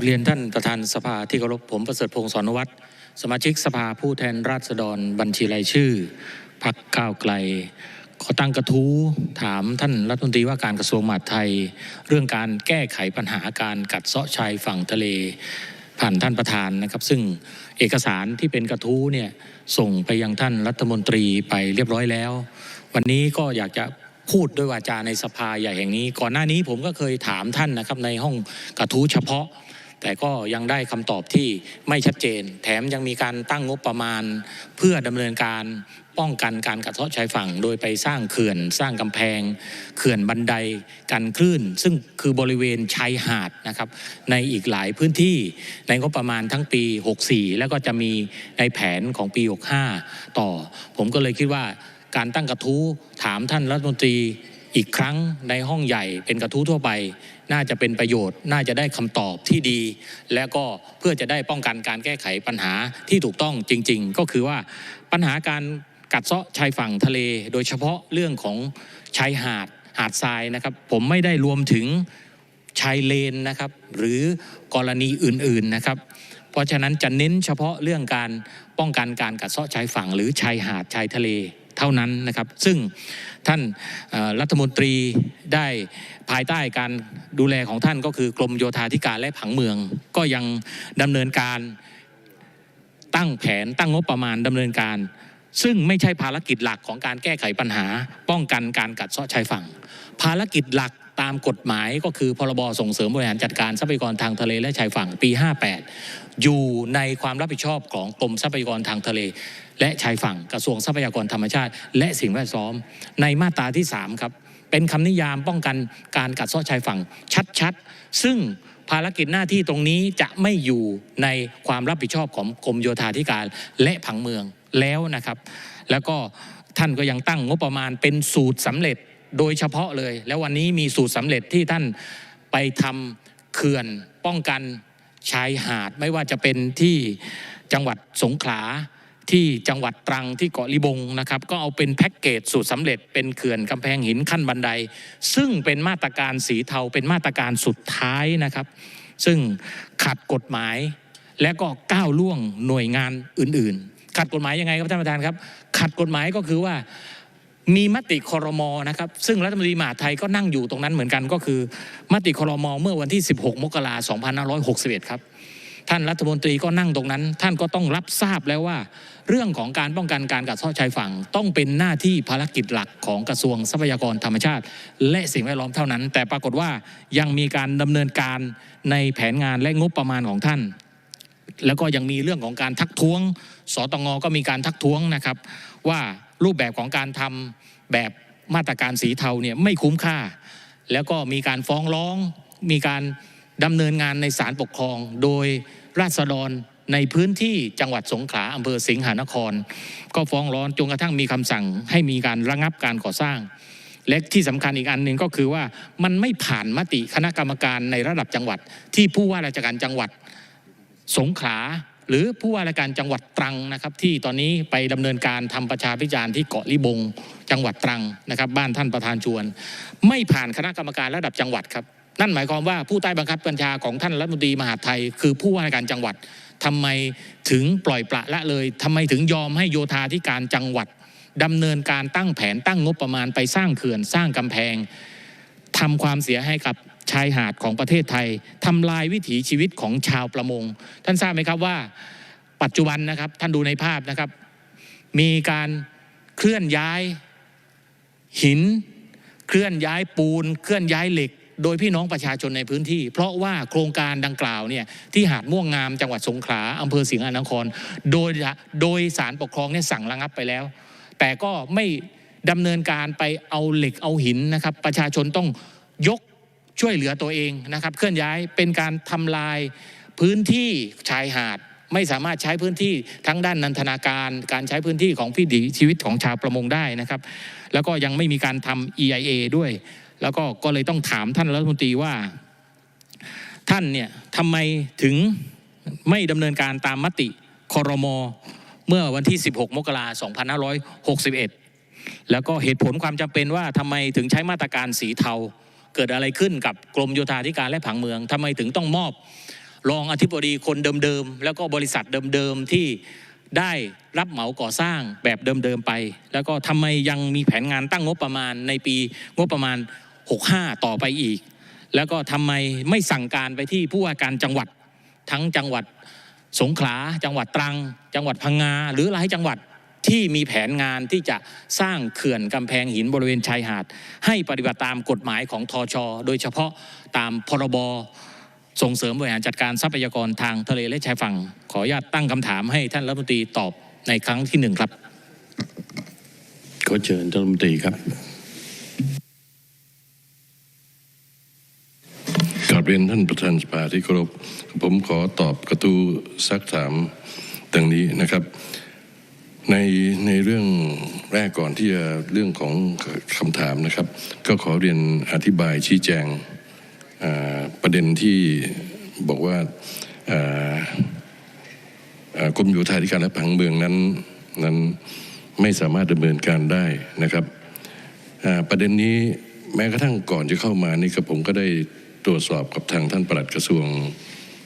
กับเรียนท่านประธานสภาที่เคารพผมประเสริฐพงศ์สอนวัตรสมาชิกสภาผู้แทนราษฎรบัญชีรายชื่อพักก้าวไกล ขอตั้งกระทู้ถามท่านรัฐมนตรีว่าการกระทรวงมหาดไทย เรื่องการแก้ไขปัญหาการกัดเซาะชายฝั่งทะเล ผ่านท่านประธานนะครับ ซึ่งเอกสารที่เป็นกระทู้เนี่ยส่งไปยังท่านรัฐมนตรีไปเรียบร้อยแล้ว วันนี้ก็อยากจะพูดด้วยวาจาในสภาใหญ่แห่งนี้ ก่อนหน้านี้ผมก็เคยถามท่านนะครับในห้องกระทู้เฉพาะ แต่ก็ยังได้คำตอบที่ไม่ชัดเจน แถมยังมีการตั้งงบประมาณ เพื่อดำเนินการป้องกันการกัดเซาะชายฝั่ง โดยไปสร้างเขื่อน สร้างกำแพง เขื่อนบันไดกันคลื่น ซึ่งคือบริเวณชายหาดนะครับ ในอีกหลายพื้นที่ในงบประมาณทั้งปี 64 แล้วก็จะมีในแผนของปี 65 ต่อ ผมก็เลยคิดว่าการตั้งกระทู้ถามท่านรัฐมนตรีอีกครั้งในห้องใหญ่เป็นกระทู้ทั่วไป น่าจะเป็นประโยชน์ น่าจะได้คำตอบที่ดี และก็เพื่อจะได้ป้องกันการแก้ไขปัญหาที่ถูกต้องจริง ๆ ก็คือว่าปัญหาการกัดเซาะชายฝั่งทะเล โดยเฉพาะเรื่องของชายหาดหาดทรายนะครับ ผมไม่ได้รวมถึงชายเลนนะครับ หรือกรณีอื่นๆนะครับ เพราะฉะนั้นจะเน้นเฉพาะเรื่องการป้องกันการกัดเซาะชายฝั่ง หรือชายหาดชายทะเล เท่านั้นนะครับ ซึ่งท่านรัฐมนตรีได้ภายใต้การดูแลของท่านก็คือกรมโยธาธิการและผังเมือง ก็ยังดำเนินการตั้งแผนตั้งงบประมาณดำเนินการ ซึ่งไม่ใช่ภารกิจหลักของการแก้ไขปัญหา ป้องกันการกัดเซาะชายฝั่ง ภารกิจหลักตามกฎหมายก็คือพรบส่งเสริมบริหารจัดการทรัพยากรทางทะเลและชายฝั่งปี 58 อยู่ในความรับผิดชอบของกรมทรัพยากรทางทะเล และชายฝั่งกระทรวงทรัพยากรธรรมชาติ และสิ่งแวดล้อม ในมาตราที่ 3 ครับ เป็นคำนิยามป้องกันการกัดเซาะชายฝั่งชัดๆ ซึ่งภารกิจหน้าที่ตรงนี้จะไม่อยู่ในความรับผิดชอบของกรมโยธาธิการและผังเมืองแล้วนะครับ แล้วก็ท่านก็ยังตั้งงบประมาณเป็นสูตรสำเร็จโดยเฉพาะเลย แล้ววันนี้มีสูตรสำเร็จที่ท่านไปทำเขื่อนป้องกันชายหาดไม่ว่าจะเป็นที่จังหวัดสงขลา ที่จังหวัดตรังที่เกาะลิบงนะครับก็เอาเป็นแพ็กเกจสูตรสำเร็จเป็นเขื่อนกำแพงหินขั้นบันได ซึ่งเป็นมาตรการสีเทาเป็นมาตรการสุดท้ายนะครับ ซึ่งขัดกฎหมายและก็ก้าวล่วงหน่วยงานอื่น ๆ ขัดกฎหมายยังไงครับท่านประธานครับ ขัดกฎหมายก็คือว่ามีมติคอรมอนะครับ ซึ่งรัฐมนตรีมหาไทยก็นั่งอยู่ตรงนั้นเหมือนกันก็คือ มติคอรมอเมื่อวันที่ 16 มกราคม 2561 ครับ ท่านรัฐมนตรีก็นั่งตรงนั้น ท่านก็ต้องรับทราบแล้วว่า เรื่องของการป้องกันการกัดเซาะชายฝั่ง ต้องเป็นหน้าที่ภารกิจหลักของกระทรวงทรัพยากรธรรมชาติ และสิ่งแวดล้อมเท่านั้น แต่ปรากฏว่ายังมีการดำเนินการในแผนงานและงบประมาณของท่าน แล้วก็ยังมีเรื่องของการทักท้วง สตงก็มีการทักท้วงนะครับ ว่ารูปแบบของการทำแบบมาตรการสีเทาเนี่ยไม่คุ้มค่า แล้วก็มีการฟ้องร้อง มีการดำเนินงานในศาลปกครอง โดย ราษฎรในพื้นที่จังหวัดสงขลาอำเภอสิงหานคร ก็ฟ้องร้องจนกระทั่งมีคำสั่งให้มีการระงับการก่อสร้าง และที่สำคัญอีกอันหนึ่งก็คือว่ามันไม่ผ่านมติคณะกรรมการในระดับจังหวัด ที่ผู้ว่าราชการจังหวัดสงขลาหรือผู้ว่าราชการจังหวัดตรังนะครับ ที่ตอนนี้ไปดำเนินการทำประชาพิจารณ์ที่เกาะลิบง จังหวัดตรังนะครับ บ้านท่านประธานชวน ไม่ผ่านคณะกรรมการระดับจังหวัดครับ นั่นหมายความว่าผู้ใต้บังคับบัญชาของท่านรัฐมนตรีมหาดไทย คือผู้ว่าการจังหวัดทำไมถึงปล่อยปละละเลยทำไมถึงยอมให้โยธาธิการจังหวัดดำเนินการตั้งแผนตั้งงบประมาณไปสร้างเขื่อนสร้างกำแพงทำความเสียให้กับชายหาดของประเทศไทยทำลายวิถีชีวิตของชาวประมง ท่านทราบไหมครับว่า ปัจจุบันนะครับท่านดูในภาพนะครับ มีการเคลื่อนย้ายหิน เคลื่อนย้ายปูน เคลื่อนย้ายเหล็ก โดยพี่น้องประชาชนในพื้นที่ เพราะว่าโครงการดังกล่าวเนี่ยที่หาดม่วงงามจังหวัดสงขลาอำเภอสิงห์นคร โดยโดยสารปกครองเนี่ยสั่งระงับไปแล้ว แต่ก็ไม่ดำเนินการไปเอาเหล็กเอาหินนะครับ ประชาชนต้องยกช่วยเหลือตัวเองนะครับ เคลื่อนย้ายเป็นการทำลายพื้นที่ชายหาดไม่สามารถใช้พื้นที่ทั้งด้านนันทนาการ การใช้พื้นที่ของพิถีชีวิตของชาวประมงได้นะครับ แล้วก็ยังไม่มีการทำ EIA ด้วย แล้วก็ก็เลยต้องถามท่านรัฐมนตรีว่า ท่านเนี่ยทำไมถึงไม่ดำเนินการตามมติคอรมอเมื่อวันที่ 16 มกราคม 2561 แล้วก็เหตุผลความจำเป็นว่าทำไมถึงใช้มาตรการสีเทา เกิดอะไรขึ้นกับกรมโยธาธิการและผังเมืองทำไมถึงต้องมอบรองอธิบดีคนเดิมๆ แล้วก็บริษัทเดิมๆ ที่ได้รับเหมาก่อสร้างแบบเดิมๆ ไป แล้วก็ทำไมยังมีแผนงานตั้งงบประมาณในปีงบประมาณ 65 ต่อไปอีก แล้วก็ทำไมไม่สั่งการไปที่ผู้ว่าการจังหวัดทั้งจังหวัดสงขลา จังหวัดตรัง จังหวัดพังงา หรือหลายจังหวัดที่มีแผนงานที่จะสร้างเขื่อนกำแพงหินบริเวณชายหาด ให้ปฏิบัติตามกฎหมายของทอชโดยเฉพาะตามพรบส่งเสริมบริหารจัดการทรัพยากรทางทะเลและชายฝั่ง ขออนุญาตตั้งคำถามให้ท่านรัฐมนตรีตอบในครั้งที่หนึ่งครับ ขอเชิญท่านรัฐมนตรีครับ กราบเรียนท่านประธานสภาที่เคารพผมขอตอบกระทู้ซักถามดังนี้นะครับ ในในเรื่องแรกก่อนที่จะเรื่องของคำถามนะครับ ก็ขอเรียนอธิบายชี้แจงประเด็นที่บอกว่าอ่าอ่ากรมโยธาธิการและผังเมืองนั้นนั้นไม่สามารถดำเนินการได้นะครับประเด็นนี้แม้กระทั่งก่อนจะเข้ามานี่ก็ผมก็ได้ ตรวจสอบกับทางท่านปลัดกระทรวง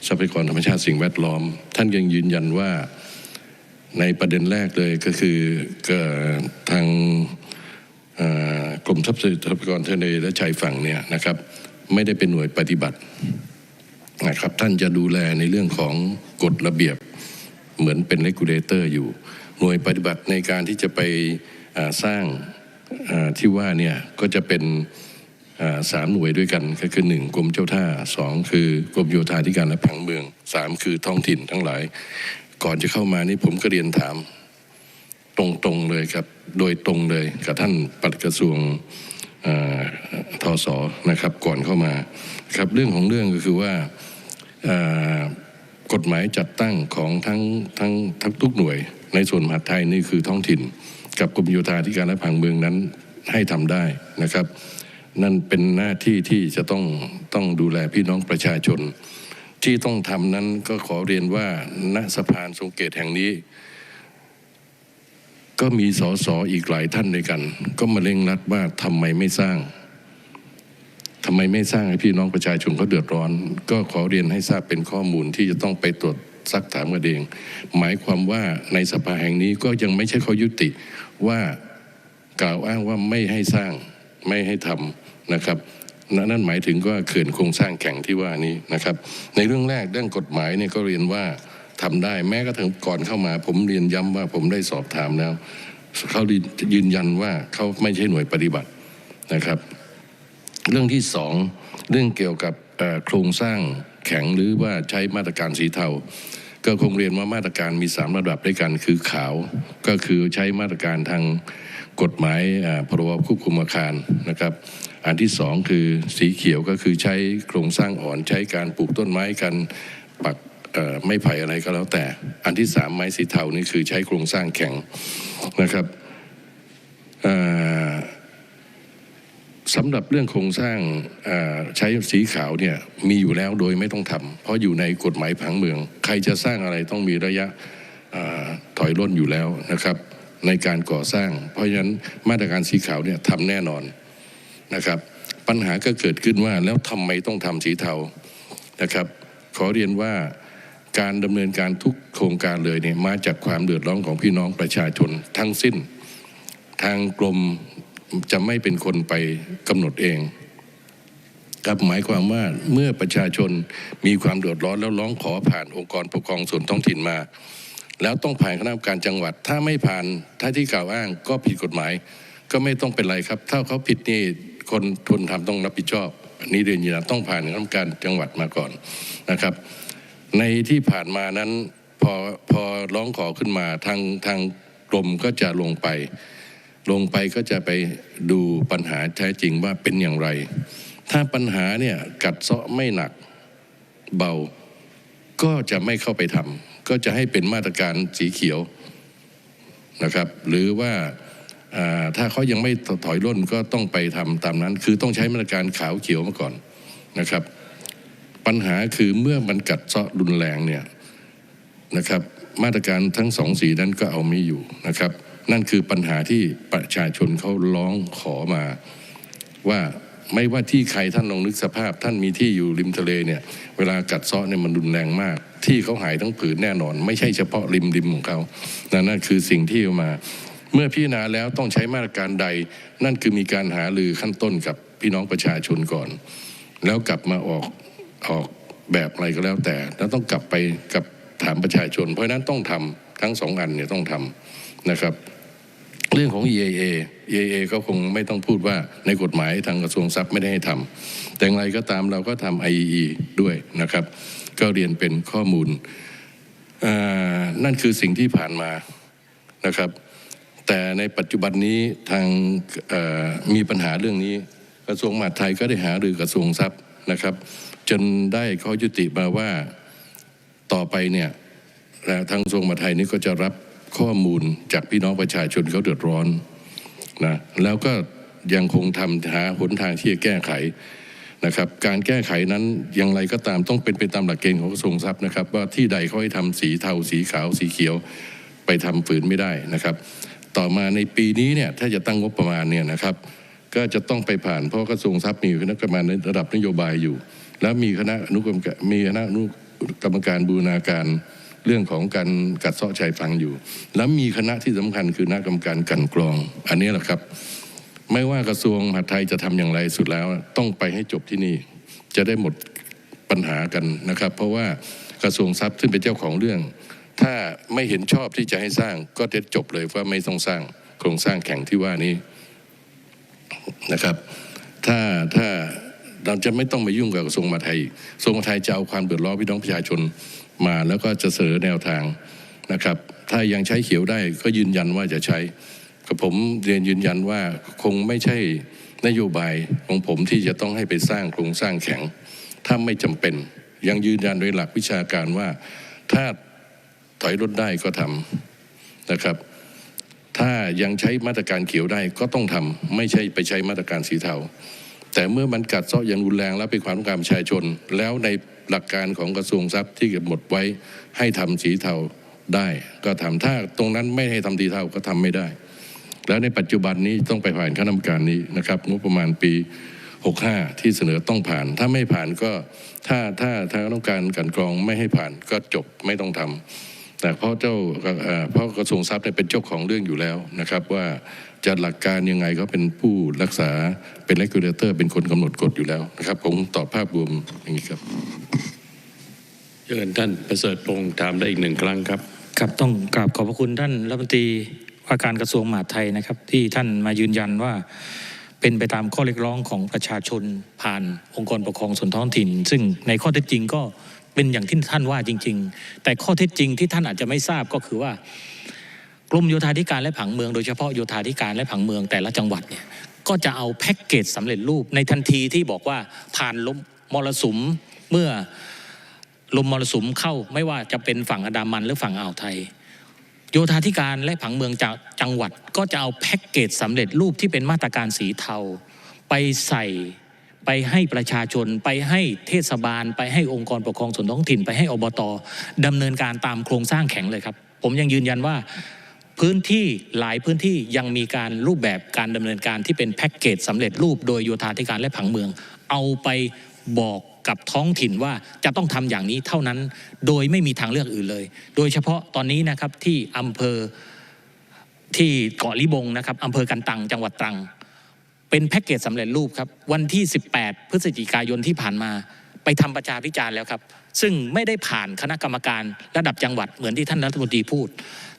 ทรัพยากรธรรมชาติสิ่งแวดล้อม ท่านยังยืนยันว่าในประเด็นแรกเลยก็คือก็ทางอ่ากรมทรัพยากรทะเลและชายฝั่งเนี่ยนะครับไม่ได้เป็นหน่วยปฏิบัตินะครับท่านจะดูแลในเรื่องของกฎระเบียบเหมือนเป็นเลกูเลเตอร์อยู่ หน่วยปฏิบัติในการที่จะไปสร้างที่ว่าเนี่ยก็จะเป็น สามหน่วยด้วยกันก็คือหนึ่งกรมเจ้าท่าสองคือกรมโยธาธิการและผังเมืองสามคือท้องถิ่นทั้งหลาย ก่อนจะเข้ามานี่ผมก็เรียนถาม ตรงๆเลยครับโดยตรงเลยกับท่านปัดกระทรวงอ่าทศนะครับก่อนเข้ามาครับเรื่องของเรื่องก็คือว่ากฎหมายจัดตั้งของทั้งทั้งทั้งทุกหน่วย ในส่วนมหาดไทยนี่คือท้องถิ่น กับกรมโยธาธิการและผังเมืองนั้นให้ทำได้นะครับ นั่นเป็นหน้าที่ที่จะต้องต้องดูแลพี่น้องประชาชน ที่ต้องทำนั้นก็ขอเรียนว่าณสะพานทรงเกตแห่งนี้ ก็มีสสอีกหลายท่านด้วยกัน ก็มาเร่งรัดว่าทำไมไม่สร้างทำไมไม่สร้างให้พี่น้องประชาชนเขาเดือดร้อน ก็ขอเรียนให้ทราบเป็นข้อมูลที่จะต้องไปตรวจซักถามกันเอง หมายความว่าในสภาแห่งนี้ก็ยังไม่ใช่ข้อยุติว่ากล่าวอ้างว่าไม่ให้สร้างไม่ให้ทำ นะครับนนั่นหมายถึงว่าเขื่อนโครงสร้างแข็งที่ว่านี้นะครับ ในเรื่องแรกเรื่องกฎหมายเนี่ยก็เรียนว่าทำได้แม้กระทั่งก่อนเข้ามา ผมเรียนย้ำว่าผมได้สอบถามแล้วเขายืนยันว่าเขาไม่ใช่หน่วยปฏิบัตินะครับ เรื่องที่สองเรื่องเกี่ยวกับโครงสร้างแข็งหรือว่าใช้มาตรการสีเทาก็คงเรียนว่ามาตรการมีสามระดับด้วยกันคือขาว ก็คือใช้มาตรการทางกฎหมายอ่าพรบควบคุมอาคารนะครับ อันที่สองคือสีเขียวก็คือใช้โครงสร้างอ่อนใช้การปลูกต้นไม้กันปักไม้ไผ่อะไรก็แล้วแต่ อันที่สามไม้สีเทานี่คือใช้โครงสร้างแข็งนะครับสำหรับเรื่องโครงสร้างใช้สีขาวเนี่ยมีอยู่แล้วโดยไม่ต้องทำเพราะอยู่ในกฎหมายผังเมือง ใครจะสร้างอะไรต้องมีระยะถอยร่นอยู่แล้วนะครับ ในการก่อสร้าง เพราะฉะนั้นมาตรการสีขาวเนี่ยทำแน่นอน นะครับ ปัญหาก็เกิดขึ้นว่าแล้วทำไมต้องทำสีเทานะครับ ขอเรียนว่าการดำเนินการทุกโครงการเลยเนี่ยมาจากความเดือดร้อนของพี่น้องประชาชนทั้งสิ้น ทางกรมจะไม่เป็นคนไปกำหนดเองครับหมายความว่าเมื่อประชาชนมีความเดือดร้อนแล้วร้องขอผ่านองค์กรปกครองส่วนท้องถิ่นมา แล้วต้องผ่านคณะกรรมการจังหวัด ถ้าไม่ผ่านถ้าที่กล่าวอ้างก็ผิดกฎหมาย ก็ไม่ต้องเป็นไรครับ ถ้าเขาผิดนี่ คนทุนทำต้องรับผิดชอบ อันนี้เรียนยืนยันต้องผ่านคณะกรรมการจังหวัดมาก่อนนะครับ ในที่ผ่านมานั้นพอพอร้องขอขึ้นมาทางทางกรมก็จะลงไป ลงไปก็จะไปดูปัญหาแท้จริงว่าเป็นอย่างไร ถ้าปัญหาเนี่ยกัดเซาะไม่หนักเบาก็จะไม่เข้าไปทำก็จะให้เป็นมาตรการสีเขียวนะครับ หรือว่า ถ้าเขายังไม่ถอยร่นก็ต้องไปทำตามนั้น คือต้องใช้มาตรการขาวเขียวมาก่อนนะครับ ปัญหาคือเมื่อมันกัดเซาะรุนแรงเนี่ยนะครับ มาตรการทั้งสองสีนั้นก็เอาไม่อยู่นะครับ นั่นคือปัญหาที่ประชาชนเขาร้องขอมาว่าไม่ว่าที่ใครท่านลองนึกสภาพ ท่านมีที่อยู่ริมทะเลเนี่ย เวลากัดเซาะเนี่ยมันรุนแรงมาก ที่เขาหายทั้งผืนแน่นอน ไม่ใช่เฉพาะริมริมของเขานั่นนั่นคือสิ่งที่มา เมื่อพิจารณาแล้วต้องใช้มาตรการใด นั่นคือมีการหารือขั้นต้นกับพี่น้องประชาชนก่อน แล้วกลับมาออกออกแบบอะไรก็แล้วแต่ แล้วต้องกลับไปกับถามประชาชน เพราะนั้นต้องทำทั้งสองอันเนี่ยต้องทำนะครับ เรื่องของ EAA EAA ก็คงไม่ต้องพูดว่าในกฎหมายทางกระทรวงทรัพย์ไม่ได้ให้ทำแต่อย่างไรก็ตามเราก็ทำ IEE ด้วยนะครับ ก็เรียนเป็นข้อมูลนั่นคือสิ่งที่ผ่านมานะครับ แต่ในปัจจุบันนี้ทางมีปัญหาเรื่องนี้ กระทรวงมหาดไทยก็ได้หารือกระทรวงทรัพย์นะครับ จนได้ข้อยุติมาว่าต่อไปเนี่ยทางกระทรวงมหาดไทยนี้ก็จะรับข้อมูลจากพี่น้องประชาชนเขาเดือดร้อนนะแล้วก็ยังคงทำหาหนทางที่จะแก้ไขนะครับ การแก้ไขนั้นอย่างไรก็ตามต้องเป็นไปตามหลักเกณฑ์ของกระทรวงทรัพย์นะครับ ว่าที่ใดเขาให้ทำสีเทาสีขาวสีเขียวไปทำฝืนไม่ได้นะครับ ต่อมาในปีนี้เนี่ยถ้าจะตั้งงบประมาณเนี่ยนะครับก็จะต้องไปผ่านเพราะกระทรวงทรัพย์มีคณะกรรมการในระดับนโยบายอยู่ แล้วมีคณะอนุกรรมการมีคณะอนุกรรมการบูรณาการเรื่องของการกัดเซาะชายฟังอยู่ แล้วมีคณะที่สำคัญคือคณะกรรมการกันกรอง อันนี้แหละครับ ไม่ว่ากระทรวงมหาดไทยจะทำอย่างไรสุดแล้วต้องไปให้จบที่นี่ จะได้หมดปัญหากันนะครับ เพราะว่ากระทรวงทรัพย์ซึ่งเป็นเจ้าของเรื่อง ถ้าไม่เห็นชอบที่จะให้สร้างก็จะจบเลยว่าไม่ต้องสร้างโครงสร้างแข่งที่ว่านี้นะครับ ถ้าถ้าเราจะไม่ต้องมายุ่งกับกระทรวงมหาดไทยกระทรวงมหาดไทยจะเอาความเดือดร้อนพี่น้องประชาชนมาแล้วก็จะเสนอแนวทางนะครับ ถ้ายังใช้เขียวได้ก็ยืนยันว่าจะใช้กับผมเรียนยืนยันว่าคงไม่ใช่นโยบายของผมที่จะต้องให้ไปสร้างโครงสร้างแข็ง ถ้าไม่จำเป็น ยังยืนยันโดยหลักวิชาการว่าถ้า ถอยรถได้ก็ทำนะครับ ถ้ายังใช้มาตรการเขียวได้ก็ต้องทำไม่ใช่ไปใช้มาตรการสีเทาแต่เมื่อมันกัดเซาะอย่างรุนแรงแล้วเป็นความต้องการประชาชน แล้วในหลักการของกระทรวงทรัพย์ที่กำหนดไว้ให้ทำสีเทาได้ก็ทำถ้าตรงนั้นไม่ให้ทำสีเทาก็ทำไม่ได้ แล้วในปัจจุบันนี้ต้องไปผ่านคณะกรรมการนี้นะครับงบประมาณปี 65 ที่เสนอต้องผ่าน ถ้าไม่ผ่านก็ถ้าถ้าทางคณะกรรการกันกรองไม่ให้ผ่านก็จบไม่ต้องทำ แต่เพราะเจ้าเพราะกระทรวงทรัพย์เป็นเจ้าของเรื่องอยู่แล้วนะครับ ว่าจะหลักการยังไงเขาเป็นผู้รักษาเป็นเลกูเลเตอร์ เป็นคนกำหนดกฎอยู่แล้วนะครับ ผมตอบภาพรวมอย่างนี้ครับเชิญท่านประเสริฐพงษ์ถามได้อีกหนึ่งครั้งครับครับต้องกราบขอบพระคุณท่านรัฐมนตรีว่าการกระทรวงมหาดไทยนะครับ ที่ท่านมายืนยันว่าเป็นไปตามข้อเรียกร้องของประชาชนผ่านองค์กรปกครองส่วนท้องถิ่น ซึ่งในข้อเท็จจริงก็ เป็นอย่างที่ท่านว่าจริง ๆ แต่ข้อเท็จจริงที่ท่านอาจจะไม่ทราบก็คือว่ากรมโยธาธิการและผังเมืองโดยเฉพาะโยธาธิการและผังเมืองแต่ละจังหวัดเนี่ยก็จะเอาแพ็กเกจสำเร็จรูปในทันทีที่บอกว่าผ่านลมมรสุมเมื่อลมมรสุมเข้าไม่ว่าจะเป็นฝั่งอันดามันหรือฝั่งอ่าวไทย โยธาธิการและผังเมืองจากจังหวัด ก็จะเอาแพ็กเกจสำเร็จรูปที่เป็นมาตรการสีเทา ไปใส่ ไปให้ประชาชน ไปให้เทศบาล ไปให้องค์กรปกครองส่วนท้องถิ่น ไปให้อบตดำเนินการตามโครงสร้างแข็งเลยครับ ผมยังยืนยันว่าพื้นที่หลายพื้นที่ยังมีการรูปแบบการดำเนินการที่เป็นแพ็กเกจสำเร็จรูปโดยโยธาธิการและผังเมือง เอาไปบอกกับท้องถิ่นว่าจะต้องทำอย่างนี้เท่านั้นโดยไม่มีทางเลือกอื่นเลย โดยเฉพาะตอนนี้นะครับที่อำเภอที่เกาะลิบงนะครับอำเภอกันตังจังหวัดตรัง เป็นแพ็กเกจสำเร็จรูปครับ วันที่ 18 พฤศจิกายนที่ผ่านมา ไปทำประชาพิจารณ์แล้วครับ ซึ่งไม่ได้ผ่านคณะกรรมการระดับจังหวัดเหมือนที่ท่านรัฐมนตรีพูด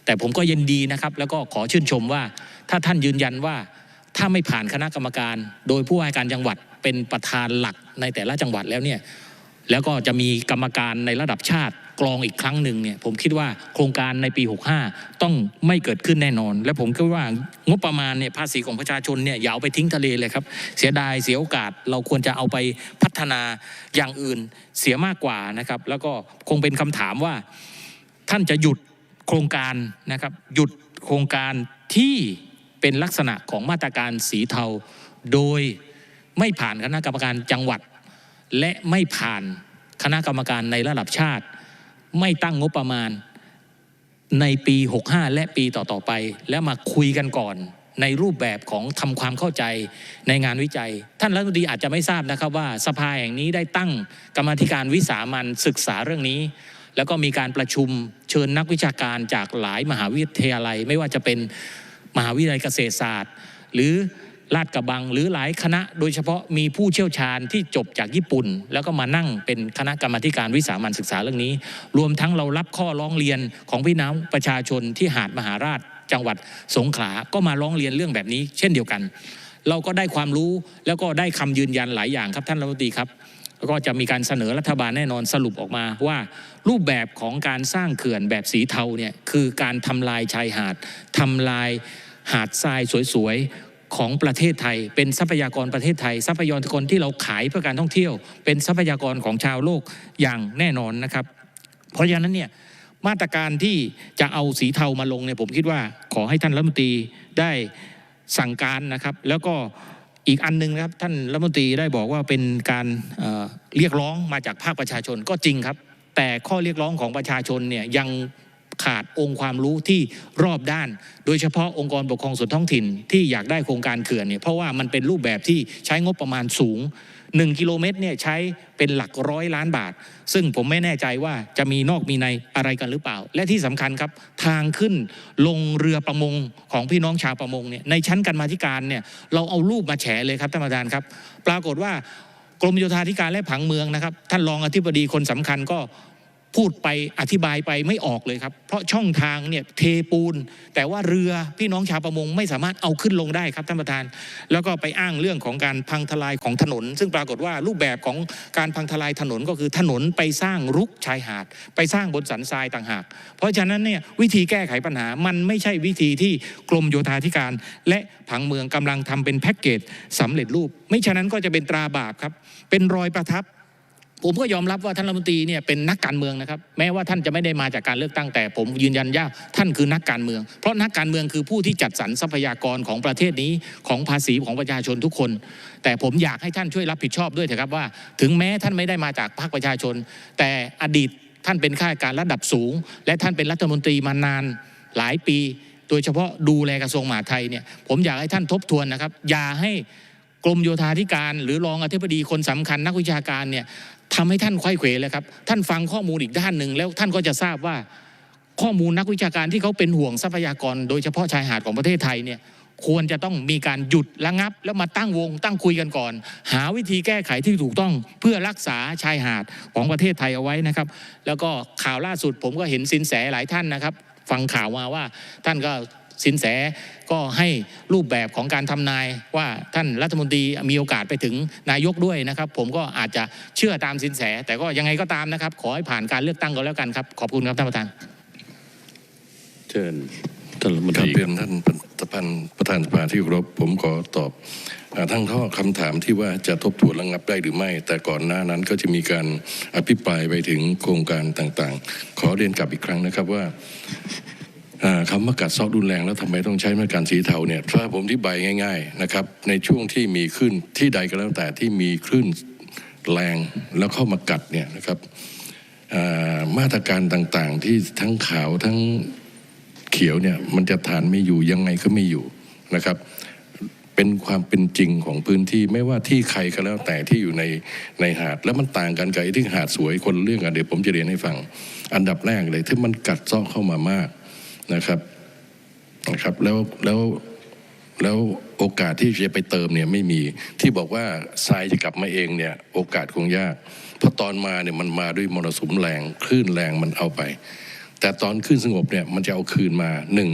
แต่ผมก็ยินดีนะครับ แล้วก็ขอชื่นชมว่า ถ้าท่านยืนยันว่าถ้าไม่ผ่านคณะกรรมการ โดยผู้ว่าการจังหวัดเป็นประธานหลักในแต่ละจังหวัดแล้วเนี่ย แล้วก็จะมีกรรมการในระดับชาติกรองอีกครั้งหนึ่งเนี่ยผมคิดว่าโครงการในปี 65 ต้องไม่เกิดขึ้นแน่นอน และผมคิดว่างบประมาณเนี่ยภาษีของประชาชนเนี่ยอย่าเอาไปทิ้งทะเลเลยครับ เสียดายเสียโอกาสเราควรจะเอาไปพัฒนาอย่างอื่นเสียมากกว่านะครับ แล้วก็คงเป็นคำถามว่าท่านจะหยุดโครงการนะครับหยุดโครงการที่เป็นลักษณะของมาตรการสีเทา โดยไม่ผ่านคณะกรรมการจังหวัด และไม่ผ่านคณะกรรมการในระดับชาติ ไม่ตั้งงบประมาณในปี 65 และปีต่อ ๆ ไป แล้วมาคุยกันก่อน ในรูปแบบของทำความเข้าใจในงานวิจัย ท่านรัฐมนตรีอาจจะไม่ทราบนะครับว่าสภาแห่งนี้ได้ตั้งกรรมธิการวิสามันศึกษาเรื่องนี้ แล้วก็มีการประชุมเชิญนักวิชาการจากหลายมหาวิทยาลัย ไม่ว่าจะเป็นมหาวิทยาลัยเกษตรศาสตร์ หรือ ลาดกระบังหรือหลายคณะโดยเฉพาะมีผู้เชี่ยวชาญที่จบจากญี่ปุ่น แล้วก็มานั่งเป็นคณะกรรมาธิการวิสามันศึกษาเรื่องนี้ รวมทั้งเรารับข้อร้องเรียนของพี่น้องประชาชนที่หาดมหาราชจังหวัดสงขลา ก็มาร้องเรียนเรื่องแบบนี้ เช่นเดียวกัน เราก็ได้ความรู้แล้วก็ได้คำยืนยันหลายอย่างครับท่านรัฐมนตรีครับแล้วก็จะมีการเสนอรัฐบาลแน่นอนสรุปออกมาว่ารูปแบบของการสร้างเขื่อนแบบสีเทาเนี่ยคือการทำลายชายหาดทำลายหาดทรายสวย ของประเทศไทย เป็นทรัพยากรประเทศไทย ทรัพยากรที่เราขายเพื่อการท่องเที่ยว เป็นทรัพยากรของชาวโลกอย่างแน่นอนนะครับ เพราะฉะนั้นเนี่ยมาตรการที่จะเอาสีเทามาลงเนี่ยผมคิดว่าขอให้ท่านรัฐมนตรีได้สั่งการนะครับ แล้วก็อีกอันหนึงนะครับท่านรัฐมนตรีได้บอกว่าเป็นการเเรียกร้องมาจากภาคประชาชนก็จริงครับ แต่ข้อเรียกร้องของประชาชนเนี่ยยัง ขาดองค์ความรู้ที่รอบด้าน โดยเฉพาะองค์กรปกครองส่วนท้องถิ่นที่อยากได้โครงการเขื่อนเนี่ยเพราะว่ามันเป็นรูปแบบที่ใช้งบประมาณสูง 1 กิโลเมตรเนี่ยใช้เป็นหลักร้อยล้านบาท ซึ่งผมไม่แน่ใจว่าจะมีนอกมีในอะไรกันหรือเปล่า และที่สำคัญครับทางขึ้นลงเรือประมงของพี่น้องชาวประมงเนี่ยในชั้นการมาธิการเนี่ยเราเอารูปมาแฉเลยครับท่านประธานครับ ปรากฏว่ากรมโยธาธิการและผังเมืองนะครับท่านรองอธิบดีคนสำคัญก็ พูดไปอธิบายไปไม่ออกเลยครับ เพราะช่องทางเนี่ยเทปูน แต่ว่าเรือพี่น้องชาวประมงไม่สามารถเอาขึ้นลงได้ครับท่านประธาน แล้วก็ไปอ้างเรื่องของการพังทลายของถนน ซึ่งปรากฏว่ารูปแบบของการพังทลายถนนก็คือถนนไปสร้างรุกชายหาด ไปสร้างบนสันทรายต่างหาก เพราะฉะนั้นเนี่ยวิธีแก้ไขปัญหามันไม่ใช่วิธีที่กรมโยธาธิการ และผังเมืองกำลังทำเป็นแพ็กเกจสำเร็จรูป ไม่ฉะนั้นก็จะเป็นตราบาปครับเป็นรอยประทับ ผมก็ยอมรับว่าท่านรัฐมนตรีเนี่ยเป็นนักการเมืองนะครับ แม้ว่าท่านจะไม่ได้มาจากการเลือกตั้งแต่ ผมยืนยันว่าท่านคือนักการเมือง เพราะนักการเมืองคือผู้ที่จัดสรรทรัพยากรของประเทศนี้ของภาษีของประชาชนทุกคน แต่ผมอยากให้ท่านช่วยรับผิดชอบด้วยเถอะครับว่า ถึงแม้ท่านไม่ได้มาจากพรรคประชาชน แต่อดีตท่านเป็นข้าราชการระดับสูง และท่านเป็นรัฐมนตรีมานานหลายปี โดยเฉพาะดูแลกระทรวงมหาดไทยเนี่ยผมอยากให้ท่านทบทวนนะครับอย่าให้กรมโยธาธิการ หรือรองอธิบดีคนสำคัญนักวิชาการเนี่ย ทำให้ท่านไข้เขวเลยครับ ท่านฟังข้อมูลอีกด้านหนึ่งแล้วท่านก็จะทราบว่า ข้อมูลนักวิชาการที่เขาเป็นห่วงทรัพยากร โดยเฉพาะชายหาดของประเทศไทยเนี่ยควรจะต้องมีการหยุดระงับ แล้วมาตั้งวง ตั้งคุยกันก่อน หาวิธีแก้ไขที่ถูกต้องเพื่อรักษาชายหาดของประเทศไทยเอาไว้นะครับ แล้วก็ข่าวล่าสุดผมก็เห็นสินแสหลายท่านนะครับ ฟังข่าวมาว่าท่านก็ สินแสก็ให้รูปแบบของการทำนายว่าท่านรัฐมนตรีมีโอกาสไปถึงนายกด้วยนะครับ ผมก็อาจจะเชื่อตามสินแส แต่ก็ยังไงก็ตามนะครับ ขอให้ผ่านการเลือกตั้งก็แล้วกันครับ ขอบคุณครับท่านประธาน เชิญท่านรัฐมนคตรับรีเรียนท่านประธานประธานสภาที่เคารพผมขอตอบอ่าทั้งข้อคำถามที่ว่าจะทบทวนระงับได้หรือไม่ แต่ก่อนหน้านั้นก็จะมีการอภิปรายไปถึงโครงการต่างๆ ขอเรียนกลับอีกครั้งนะครับว่าอ่า คำว่ากัดเซอกรุนแรงแล้วทำไมต้องใช้มาตรการสีเทาเนี่ยถ้าผมอธิบง่าย ๆนะครับ ในช่วงที่มีขึ้นที่ใดก็แล้วแต่ที่มีคลื่นแรงแล้วเข้ามากัดเนี่ยนะครับมาตรการต่างๆ ที่ทั้งขาวทั้งเขียวเนี่ยมันจะทานไม่อยู่ยังไงก็ไม่อยู่นะครับ เป็นความเป็นจริงของพื้นที่ไม่ว่าที่ใครก็แล้วแต่ที่อยู่ในในหาด แล้วมันต่างกันกับไอ้ที่หาดสวยคนเรื่องกันเดี๋ยวผมจะเรียนให้ฟัง อันดับแรกเลยที่มันกัดเซาะเข้ามามาก นะครับนะครับแล้วแล้วแล้วโอกาสที่จะไปเติมเนี่ยไม่มีที่บอกว่าทรายจะกลับมาเองเนี่ยโอกาสคงยาก เพราะตอนมาเนี่ยมันมาด้วยมรสุมแรงคลื่นแรงมันเอาไป แต่ตอนขึ้นสงบเนี่ยมันจะเอาคืนมาหนึ่ง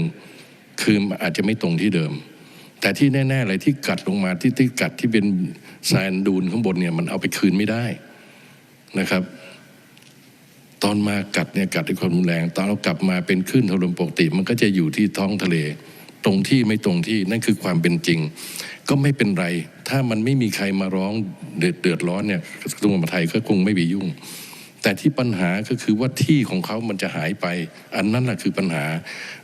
คืนอาจจะไม่ตรงที่เดิม แต่ที่แน่ๆเลยที่กัดลงมาที่ที่กัดที่เป็นแซนดูนข้างบนเนี่ยมันเอาไปคืนไม่ได้นะครับ ตอนมากัดเนี่ยกัดด้วยความรุนแรง ตอนเรากลับมาเป็นคลื่นทะลมปกติ มันก็จะอยู่ที่ท้องทะเล ตรงที่ไม่ตรงที่นั่นคือความเป็นจริง ก็ไม่เป็นไร ถ้ามันไม่มีใครมาร้องเดือดเดือดร้อนเนี่ยกระทรวงมหาดไทยก็คงไม่ไปยุ่ง แต่ที่ปัญหาก็คือว่าที่ของเขามันจะหายไป อันนั้นแหละคือปัญหา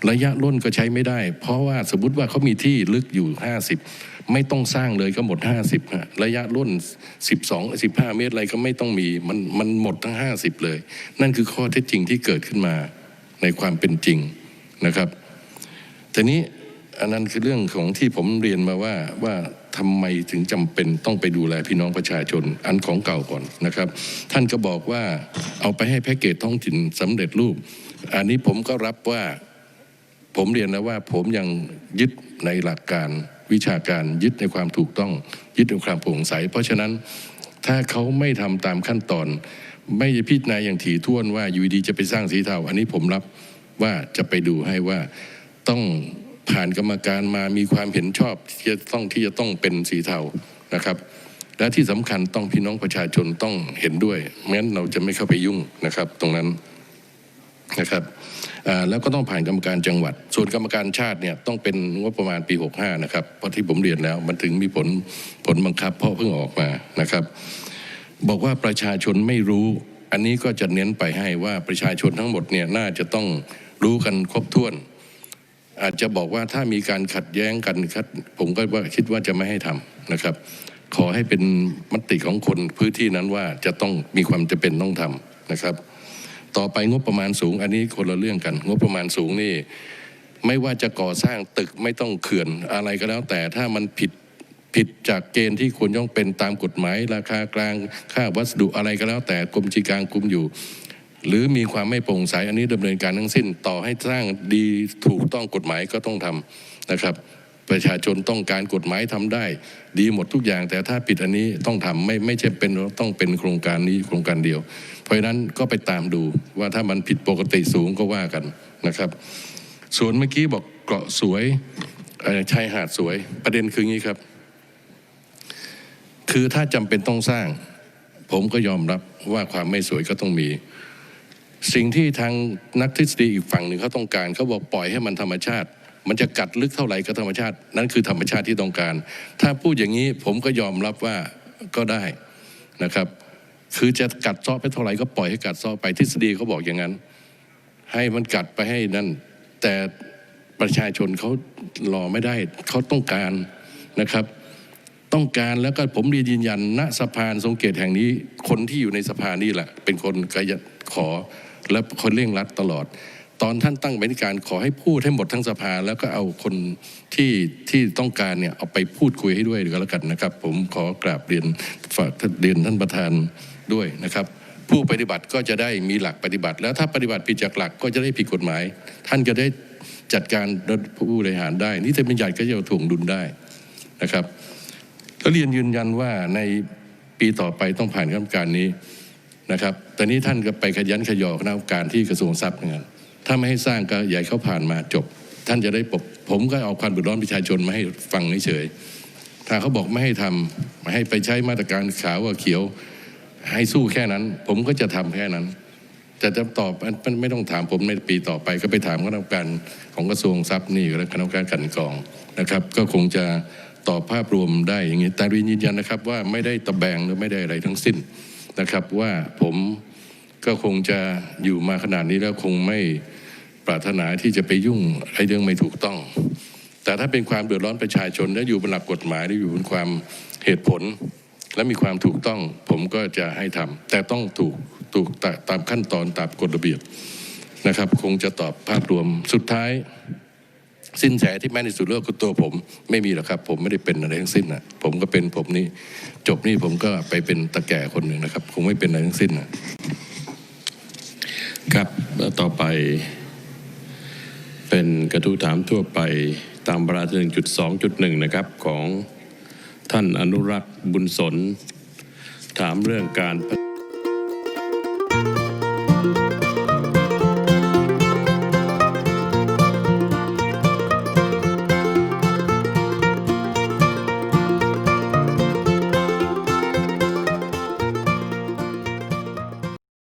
ระยะร่นก็ใช้ไม่ได้ เพราะว่าสมมติว่าเขามีที่ลึกอยู่ 50 ไม่ต้องสร้างเลยก็หมด 50ฮะระยะร่น 12 15 เมตรอะไรก็ไม่ต้องมีมันมันหมดทั้ง 50 เลย นั่นคือข้อเท็จจริงที่เกิดขึ้นมาในความเป็นจริงนะครับแต่นี้อันนั้นคือเรื่องของที่ผมเรียนมาว่าว่าทำไมถึงจำเป็นต้องไปดูแลพี่น้องประชาชนอันของเก่าก่อนนะครับ ท่านก็บอกว่าเอาไปให้แพ็กเกจท้องถิ่นสำเร็จรูป อันนี้ผมก็รับว่าผมเรียนแล้วว่าผมยังยึดในหลักการ วิชาการยึดในความถูกต้อง ยึดในความโปร่งใส เพราะฉะนั้นถ้าเขาไม่ทำตามขั้นตอน ไม่พิจารณาอย่างถี่ถ้วนว่าอยู่ดีจะไปสร้างสีเทาอันนี้ผมรับว่าจะไปดูให้ว่าต้องผ่านกรรมการมามีความเห็นชอบที่จะต้องที่จะต้องเป็นสีเทานะครับ และที่สำคัญต้องพี่น้องประชาชนต้องเห็นด้วยไม่งั้นเราจะไม่เข้าไปยุ่งนะครับ ตรงนั้น นะครับแล้วก็ต้องผ่านกรรมการจังหวัด ส่วนกรรมการชาติเนี่ยต้องเป็นงบประมาณปี 65 นะครับเพราะที่ผมเรียนแล้วมันถึงมีผลผลบังคับ เพราะเพิ่งออกมานะครับ บอกว่าประชาชนไม่รู้ อันนี้ก็จะเน้นไปให้ว่าประชาชนทั้งหมดเนี่ยน่าจะต้องรู้กันครบถ้วน อาจจะบอกว่าถ้ามีการขัดแย้งกันครับผมก็ว่าคิดว่าจะไม่ให้ทำนะครับ ขอให้เป็นมติของคนพื้นที่นั้นว่าจะต้องมีความจำเป็นต้องทำนะครับ ต่อไปงบประมาณสูง อันนี้คนละเรื่องกัน งบประมาณสูงนี่ ไม่ว่าจะก่อสร้างตึกไม่ต้องเขื่อนอะไรก็แล้ว แต่ถ้ามันผิดผิดจากเกณฑ์ที่ควรต้องเป็นตามกฎหมาย ราคากลางค่าวัสดุอะไรก็แล้ว แต่กรมจีการคุมอยู่ หรือมีความไม่โปร่งใสอันนี้ดำเนินการทั้งสิ้น ต่อให้สร้างดีถูกต้องกฎหมายก็ต้องทำนะครับ ประชาชนต้องการกฎหมายทำได้ ดีหมดทุกอย่าง แต่ถ้าผิดอันนี้ต้องทำไม่ไม่ใช่เป็นต้องเป็นโครงการนี้โครงการเดียว เพราะฉะนั้นก็ไปตามดูว่าถ้ามันผิดปกติสูงก็ว่ากันนะครับ ส่วนเมื่อกี้บอกเกาะสวยชายหาดสวย ประเด็นคืองี้ครับ คือถ้าจำเป็นต้องสร้าง ผมก็ยอมรับว่าความไม่สวยก็ต้องมีสิ่งที่ทางนักทฤษฎีอีกฝั่งหนึ่งเขาต้องการเขาบอกปล่อยให้มันธรรมชาติ มันจะกัดลึกเท่าไหร่ก็ธรรมชาติ นั่นคือธรรมชาติที่ต้องการ ถ้าพูดอย่างนี้ผมก็ยอมรับว่าก็ได้นะครับ คือจะกัดซาะไปเท่าไหร่ก็ปล่อยให้กัดซาะไปทฤษฎีเขาบอกอย่างนั้น ให้มันกัดไปให้นั่น แต่ประชาชนเขารอไม่ได้เขาต้องการนะครับ ต้องการแล้วก็ผมเรียนยืนยันณสะพานทรงเกตแห่งนี้ คนที่อยู่ในสภานี่แหละ เป็นคนกระยัดขอและคนเร่งรัดตลอด ตอนท่านตั้งเป็นการขอให้พูดให้หมดทั้งสภา แล้วก็เอาคนที่ที่ต้องการเนี่ยเอาไปพูดคุยให้ด้วยก็แล้วกันนะครับ ผมขอกราบเรียนฝากเรียนท่านประธานด้วยนะครับ ผู้ปฏิบัติก็จะได้มีหลักปฏิบัติ แล้วถ้าปฏิบัติผิดจากหลักก็จะได้ผิดกฎหมาย ท่านจะได้จัดการผู้บริหารได้นี่จะเป็นใหญ่ก็จะถ่วงดุลได้นะครับก็เรียนยืนยันว่าในปีต่อไปต้องผ่านคณะกรรมการนี้นะครับแต่นี้ท่านก็ไปขยันขยอคณะกรรมการที่กระทรวงทรัพย์เหมือนกัน ถ้าไม่ให้สร้างก็ใหญ่เขาผ่านมาจบ ท่านจะได้ปกผมก็เอาความเดือดร้อนประชาชนมาให้ฟังเฉยๆถ้าเขาบอกไม่ให้ทำไม่ให้ไปใช้มาตรการขาวว่าเขียว ให้สู้แค่นั้น ผมก็จะทำแค่นั้นจะจะตอบมันไม่ต้องถามผมในปีต่อไป ก็ไปถามคณะกรรมการของกระทรวงทรัพย์นี่และคณะกรรมการกันกองนะครับ ก็คงจะตอบภาพรวมได้อย่างนี้แต่รียนยืนยันนะครับว่าไม่ได้ตะแบงหรือไม่ได้อะไรทั้งสิ้นนะครับ ว่าผมก็คงจะอยู่มาขนาดนี้แล้วคงไม่ ปรารถนาที่จะไปยุ่งไอ้เรื่องไม่ถูกต้อง แต่ถ้าเป็นความเดือดร้อนประชาชนและอยู่บนหลักกฎหมายและอยู่บนความเหตุผล และมีความถูกต้อง ผมก็จะให้ทำแต่ต้องถูกถูกตาตามขั้นตอนตามกฎระเบียบนะครับ คงจะตอบภาพรวมสุดท้ายสิ้นแสที่แม่นที่สุดเรื่องคือตัวผม ไม่มีหรอกครับ ผมไม่ได้เป็นอะไรทั้งสิ้นนะผมก็เป็นผมนี่จบนี่ผมก็ไปเป็นตะแก่คนหนึ่งนะครับ คงไม่เป็นอะไรทั้งสิ้นนะครับ ต่อไป เป็นกระทู้ถามทั่วไปตามประเด็นจุดสองจุดหนึ่งนะครับของท่านอนุรักษ์บุญสน ถามเรื่องการ